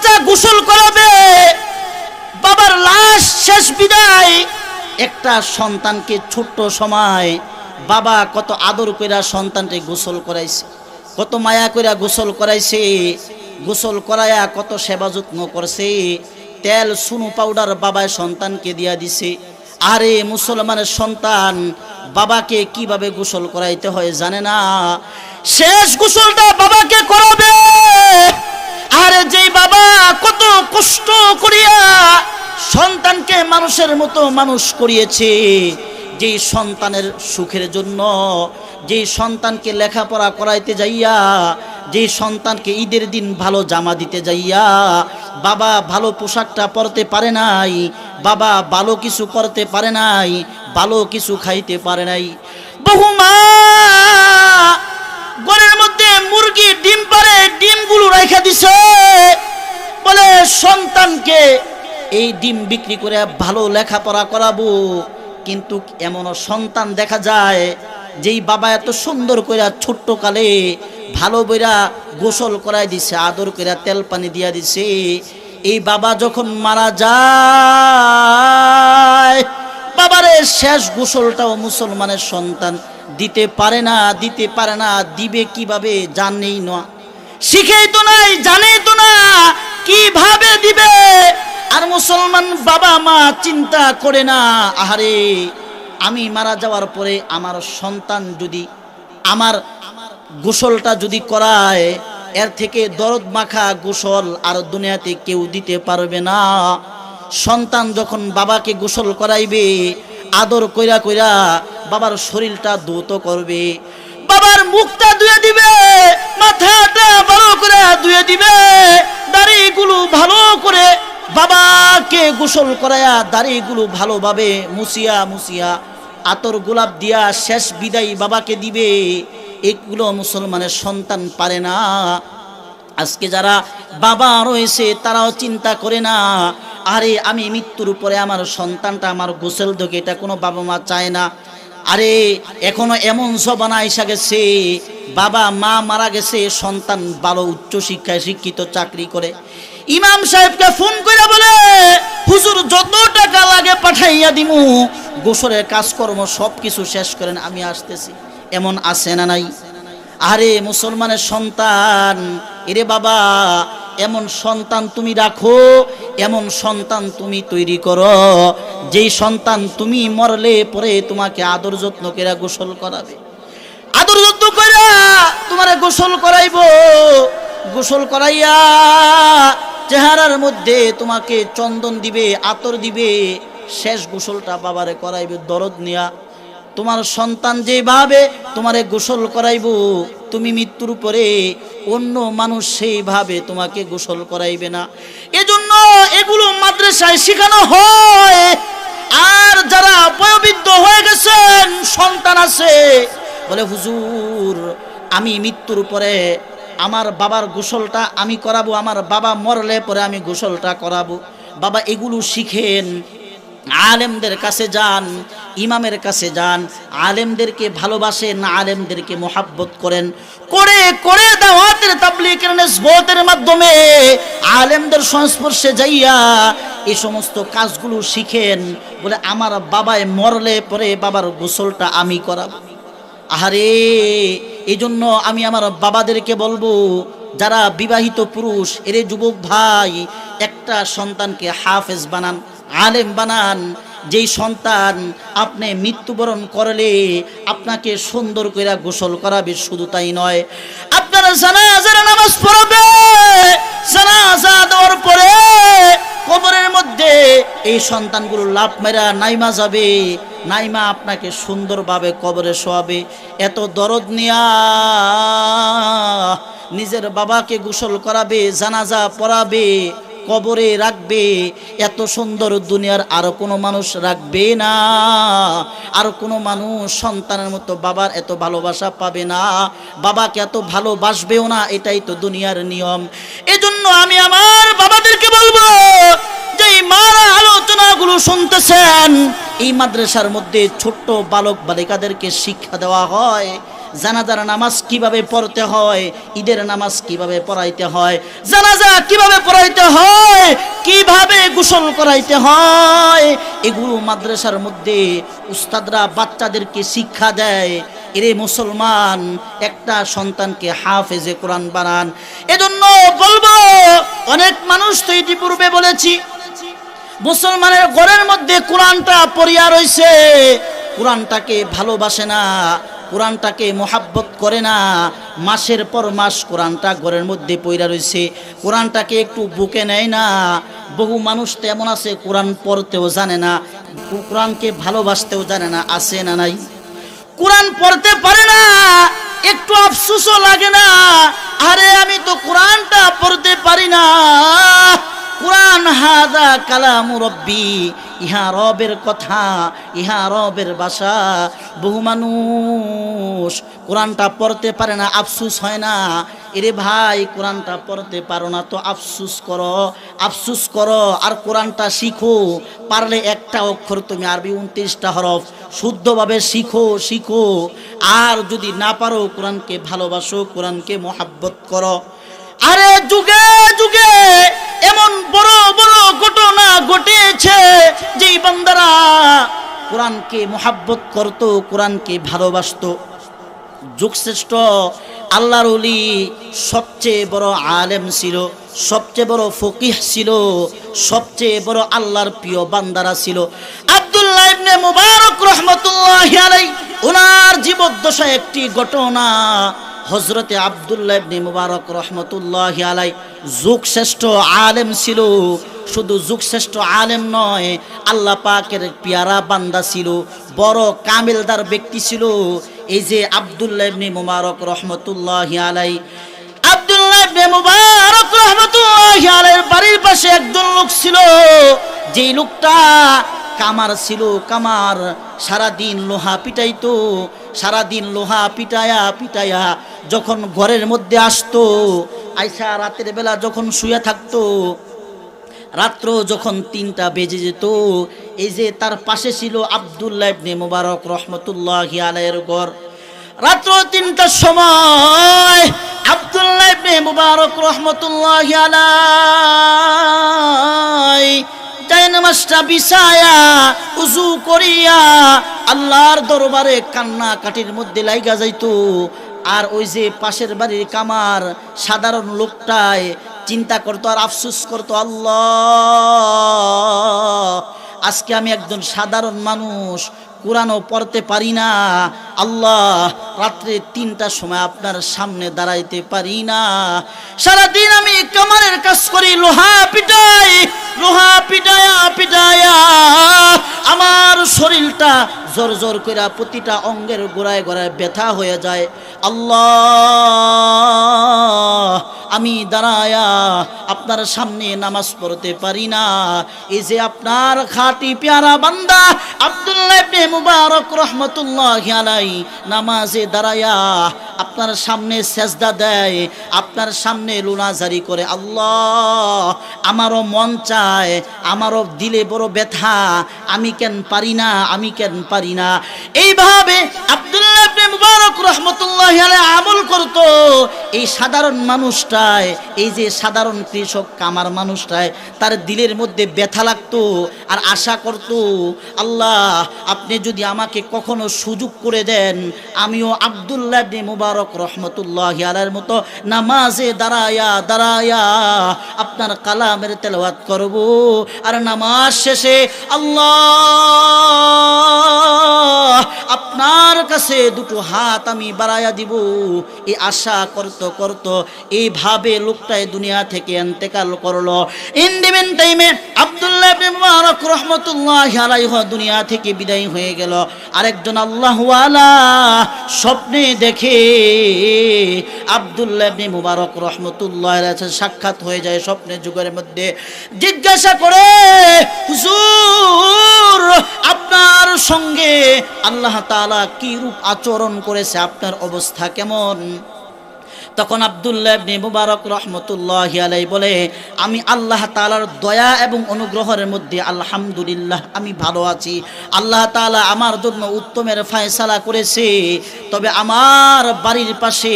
লাশটা গোসল করাবে, বাবার লাশ শেষ বিদায়। একটা সন্তানকে ছোট্ট সময় বাবা কত আদর কইরা সন্তানকে গোসল করাইছে, কত মায়া কইরা গোসল করাইছে, গোসল করায়া কত সেবা যত্ন করছে, তেল, সুনু, পাউডার বাবায় সন্তানকে দিয়া দিছে। আরে মুসলমানের সন্তান, বাবাকে কীভাবে গোসল করাইতে হয় জানে না? শেষ গোসলটা বাবাকে করাবে। আরে যেই বাবা কত কষ্ট করিয়া সন্তানকে মানুষের মতো মানুষ করিয়েছে, যেই সন্তানের সুখের জন্য, যেই সন্তানকে লেখাপড়া করাইতে যাইয়া, যেই সন্তানকে ঈদের দিন ভালো জামা দিতে যাইয়া, বাবা ভালো পোশাকটা পরতে পারে নাই, বাবা ভালো কিছু করতে পারে নাই, ভালো কিছু খাইতে পারে নাই। বহু মা ডিমগুলো রেখে দিছে। বলে, সন্তানকে এই ডিম বিক্রি করে ভালো লেখাপড়া করাবো। কিন্তু এমনও সন্তান দেখা যায়, যেই বাবা এত সুন্দর করে ছোট্ট কালে ভালো বইরা গোসল করাই দিছে, আদর করে তেল পানি দিয়া দিছে। এই বাবা যখন মারা যায়, বাবারে শেষ গোসলটাও মুসলমানের সন্তান দিতে পারে না, দিতে পারে না, দিবে কীভাবে জানেই না। শিখেই তো নাই, জানেই তো না, কীভাবে দিবে? আর মুসলমান বাবা মা চিন্তা করে না, আহারে, আমি মারা যাওয়ার পরে আমার সন্তান যদি, আমার গোসলটা যদি করায়, এর থেকে দরদ মাখা গোসল আর দুনিয়াতে কেউ দিতে পারবে না। সন্তান যখন বাবাকে গোসল করাইবে, আদর কইরা কইরা বাবার শরীরটা দ্রুত করবে বাবার মুখটা ধুয়ে দিবে, মাথাটা ভালো করে ধুয়ে দিবে, দাড়িগুলো ভালো করে বাবাকে গোসল করায়া দাড়িগুলো ভালোভাবে মুসিয়া মুসিয়া আতর গোলাপ দিয়া শেষ বিদায় বাবাকে দিবে। এগুলো মুসলমানের সন্তান পারে না। আজকে যারা বাবা রয়েছে, তারাও চিন্তা করে না, আরে আমি মৃত্যুর পরে আমার সন্তানটা আমার গোসল ধোকে এটা কোনো বাবা মা চায় না। আরে, এখনও এমন জবানা এসে গেছে, বাবা, মা মারা গেছে, সন্তান ভালো উচ্চ শিক্ষায় শিক্ষিত, চাকরি করে। ইমাম সাহেবকে ফোন করে বলে, হুজুর, যত টাকা লাগে পাঠাইয়া দিমু। গোসরের কাজকর্ম সব কিছু শেষ করেন, আমি আসতেছি। এমন আছে না নাই? আরে, মুসলমানের সন্তান এরে বাবা, এমন সন্তান তুমি রাখো, এমন সন্তান তুমি তৈরি করো। যেই সন্তান তুমি মরলে পরে তোমাকে আদর যত্ন করে গোসল করাবে। আদর যত্ন কইরা তোমারে গোসল করাইব। গোসল করাইয়া চেহারার মধ্যে তোমাকে চন্দন দিবে, আতর দিবে। শেষ গোসলটা বাবারে করাইবে, দরদ নিয়া। তোমার সন্তান যেভাবে তোমারে গোসল করাইব, তুমি মৃত্যুর পরে অন্য মানুষ সেইভাবে তোমাকে গোসল করাইবে না। এজন্য এগুলো মাদ্রাসায় শেখানো হয়। আর যারা বয়োবৃদ্ধ হয়ে গেছেন, সন্তান আছে, বলে, হুজুর, আমি মৃত্যুর পরে আমার বাবার গোসলটা আমি করাবো, আমার বাবা মরলে পরে আমি গোসলটা করাবো। বাবা এগুলো শিখেন আলেমদের কাছে যান, ইমামের কাছে যান, আলেমদেরকে ভালোবাসেন, আলেমদেরকে মোহাব্বত করেন। করে করে দাওয়াতের তাবলিগের নিসবতের মাধ্যমে আলেমদের সংস্পর্শে যাইয়া এই সমস্ত কাজগুলো শিখেন। বলে, আমার বাবায় মরলে পরে বাবার গোসলটা আমি করাবো। আহারে এই জন্য আমি আমার বাবাদেরকে বলব, যারা বিবাহিত পুরুষ, এরে যুবক ভাই, একটা সন্তানকে হাফেজ বানান। আলেম বানান, যেই সন্তান আপনি মৃত্যুবরণ করলে আপনাকে সুন্দর করে গোসল করাবে, শুধু তাই নয়। আপনারা জানাজার নামাজ পড়াবে, জানাজা দেওয়ার পরে কবরের মধ্যে এই সন্তানগুলো লাভ মেরা নাইমা যাবে, নাইমা আপনাকে সুন্দরভাবে কবরে শোয়াবে। এত দরদ নিয়া নিজের বাবাকে গোসল করাবে, জানাজা পড়াবে কবরে রাখবে, এত সুন্দর দুনিয়ার আর কোনো মানুষ রাখবে না। আর কোনো মানুষ সন্তানের মতো বাবার এত ভালোবাসা পাবে না, বাবাকে এত ভালোবাসবেও না, এটাই তো দুনিয়ার নিয়ম। এজন্য আমি আমার বাবাদেরকে বলব, যে মারা আলোচনাগুলো শুনতেছেন, এই মাদ্রাসার মধ্যে ছোট্ট বালক বালিকাদেরকে শিক্ষা দেওয়া হয়। জানাজার নামাজ কীভাবে পড়তে হয়? ঈদের নামাজ কীভাবে পড়াইতে হয়? জানাজা কীভাবে পড়াইতে হয়? কীভাবে গোসল করাইতে হয়? এগুলো মাদ্রাসার মধ্যে উস্তাদরা বাচ্চাদেরকে শিক্ষা দেয়। এরে মুসলমান, একটা সন্তানকে হাফেজে কোরআন বানান। এজন্য বলব, অনেক মানুষ তো ইতিপূর্বে বলেছি, মুসলমানের ঘরের মধ্যে কোরআনটা পড়িয়া রইছে। কোরআনটাকে ভালোবাসে না। কোরআনটাকে মোহাব্বত করে না, মাসের পর মাস কোরআনটা ঘরের মধ্যে পইরা রয়েছে কোরআনটাকে একটু বুকে নেয় না, বহু মানুষ তেমন আছে, কোরআন পড়তেও জানে না, কোরআনকে ভালোবাসতেও জানে না, আছে না নাই? কোরআন পড়তে পারে না, একটু আফসোসও লাগে না, আরে আমি তো কোরআনটা পড়তে পারি না। হাদা কালামু রব্বি, ইহা রবের কথা, ইহা রবের বাসা বহু মানুষ কোরআনটা পড়তে পারে না, আফসুস হয় না। এরে ভাই, কোরআনটা পড়তে পারো না তো আফসুস করো আফসুস করো। আর কোরআনটা শিখো, পারলে একটা অক্ষর তুমি আরবি উনত্রিশটা হরফ শুদ্ধভাবে শিখো শিখো। আর যদি না পারো, কোরআনকে ভালোবাসো, কোরআনকে মোহাব্বত করো। আরে যুগে যুগে এমন বড় বড় ঘটনা ঘটেছে, যেই বান্দারা কোরআনকে মোহাব্বত করত, কোরআনকে ভালোবাসতো। যুগশ্রেষ্ঠ আল্লাহর সবচেয়ে বড় আলেম ছিল, সবচেয়ে বড় ফকিহ ছিল, সবচেয়ে বড় আল্লাহর প্রিয় বান্দারা ছিল। আব্দুল্লাহ ইবনে মুবারক রহমতুল্লাহ আলাই ওনার জীবদ্দশায় একটি ঘটনা হজরতে আবদুল্লাহ ইবনে মুবারক রহমতুল্লাহ আলাই যুগ শ্রেষ্ঠ আলেম ছিল। শুধু যুগ শ্রেষ্ঠ আলেম নয়, আল্লাহ পাকের পিয়ারা বান্দা ছিল, বড় কামিলদার ব্যক্তি ছিল। এই যে আবদুল্লাহ ইবনে মুবারক রহমতুল্লাহ আলাই আব্দুল্লাহ ইবনে মুবারক রহমতুল্লাহ আলাইহির বাড়ির পাশে একজন লোক ছিল। যেই লোকটা কামার ছিল কামার, সারাদিন লোহা পিটাইতো, সারাদিন লোহা পিটায়া পিটায়া যখন ঘরের মধ্যে আসতো, আইসা রাতের বেলা যখন শুয়ে থাকতো রাত্র যখন তিনটা বেজে যেত, এই যে তার পাশে ছিল আবদুল্লাহ ইবনে মুবারক রহমতুল্লাহ আলাইয়ের ঘর। রাত্র তিনটার সময় আবদুল্লাহ ইবনে মুবারক রহমতুল্লাহ আলাই নামাজটা বিছায়া উজু করিয়া আল্লাহর দরবারে কান্না কাটির মধ্যে লাইগা যাইতো। আর ওই যে পাশের বাড়ির কামার সাধারণ লোকটায় চিন্তা করতো আর আফসুস করতো, আল্লাহ! আজকে আমি একজন সাধারণ মানুষ কোরআনও পড়তে পারি না। আল্লাহ রাত্রে তিনটার সময় আপনার সামনে দাঁড়াইতে পারি না। সারাদিন আমি কামারের কাজ করি, লোহা পিটাই, লোহা পিটায়া পিটায়া। আমার শরীরটা জোর জোর করে প্রতিটা অঙ্গের গোড়ায় গোড়ায় ব্যথা হয়ে যায়। আল্লাহ, আমি দাঁড়ায়া আপনার সামনে নামাজ পড়তে পারি না। এই যে আপনার খাটি পেয়ারা বান্দা আব্দুল্লাহ মুবারক রহমতুল্লাহ আলাই নামাজে দাঁড়ায়া আপনার সামনে সেজদা দেয়, আপনার সামনে লুনাজারি করে। আল্লাহ, আমারও মন চায়, আমারও দিলে বড় ব্যথা। আমি কেন পারি না, আমি কেন পারি না। এইভাবে আব্দুল্লাহ ইবনে রহমতুল্লাহ আমল করত। এই সাধারণ মানুষটায় এই যে সাধারণ কৃষক, কামার মানুষটায় তার দিলের মধ্যে ব্যথা লাগতো আর আশা করত, আল্লাহ, আপনি যদি আমাকে কখনো সুযোগ করে দেন, আমিও আবদুল্লাহ মুবারক রহমতুল্লাহ আলার মতো নামাজে দাঁড়ায়া দাঁড়ায়া আপনার কালামের তেলাওয়াত করব। আর নামাজ শেষে, আল্লাহ আপনার কাছে দুটো হাত আমি বাড়াইয়া দিব। এই আশা করত করত, এইভাবে লোকটাই দুনিয়া থেকে এন্তেকাল করল। ইন্ডিমেন টাইমে আব্দুল্লাহ মুবারক রহমতুল্লাহ আলাইহি দুনিয়া থেকে বিদায় হয়ে গেল। আরেকজন আল্লাহওয়ালা স্বপ্নে দেখে আব্দুল্লাহ মুবারক রহমতুল্লাহ সাক্ষাৎ হয়ে যায় স্বপ্নে যুগের মধ্যে। জিজ্ঞাসা করে, হুজুর সঙ্গে আল্লাহ তাআলা কি রূপ আচরণ করেছে, আপনার অবস্থা কেমন? তখন আব্দুল্লাহ মুবারক রহমতুল্লাহ আলাই বলে, আমি আল্লাহ তাআলার দয়া এবং অনুগ্রহের মধ্যে আলহামদুলিল্লাহ, আমি ভালো আছি। আল্লাহ তাআলা আমার জন্য উত্তমের ফায়সালা করেছে। তবে আমার বাড়ির পাশে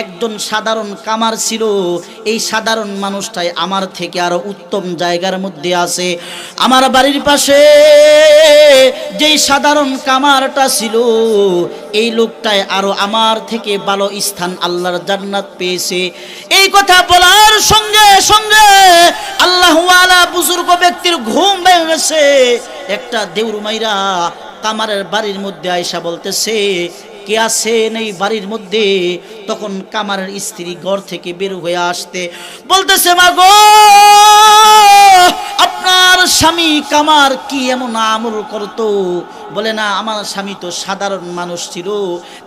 একজন সাধারণ কামার ছিল। এই সাধারণ মানুষটাই আমার থেকে আরও উত্তম জায়গার মধ্যে আছে। আমার বাড়ির পাশে যেই সাধারণ কামারটা ছিল, এই লোকটাই আরও আমার থেকে ভালো স্থান আল্লাহর জান্নাত পেয়েছে। এই কথা বলার সঙ্গে সঙ্গে আল্লাহ বুজুর্গ ব্যক্তির ঘুম ভেঙে গেছে একটা দেউর মাইরা কামারের বাড়ির মধ্যে আয়সা বলতেছে কে আসেন এই বাড়ির মধ্যে? তখন কামারের স্ত্রী ঘর থেকে বের হয়ে আসতে বলতেছে মা গো আপনার স্বামী কামার কি এমন আমল করতো? বলে, না, আমার স্বামী তো সাধারণ মানুষ ছিল,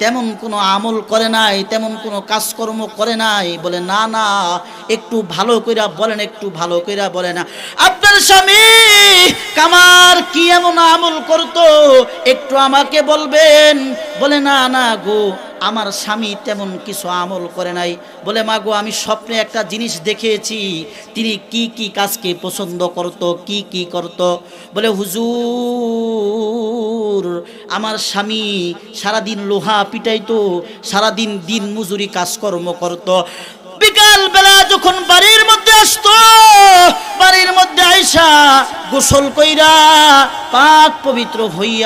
তেমন কোনো আমল করে নাই, তেমন কোনো কাজকর্ম করে নাই। বলে, না না, একটু ভালো কইরা বলেন, একটু ভালো কইরা বলে না আপনার স্বামী কামার কি এমন আমল করতো? একটু আমাকে বলবেন। বলে, না না গো আমার স্বামী তেমন কিছু আমল করে নাই। বলে, মা গো, আমি স্বপ্নে একটা জিনিস দেখেছি তিনি কি কি কাজকে পছন্দ করত, কি কি করত? বলে, হুজুর, আমার স্বামী সারাদিন লোহা পিটাইতো, সারাদিন দিন মজুরি কাজকর্ম করত। বিকাল বেলা যখন বাড়ির মধ্যে আসতো, বাড়ির মধ্যে আইসা গোসল কইরা পাক পবিত্র হইয়া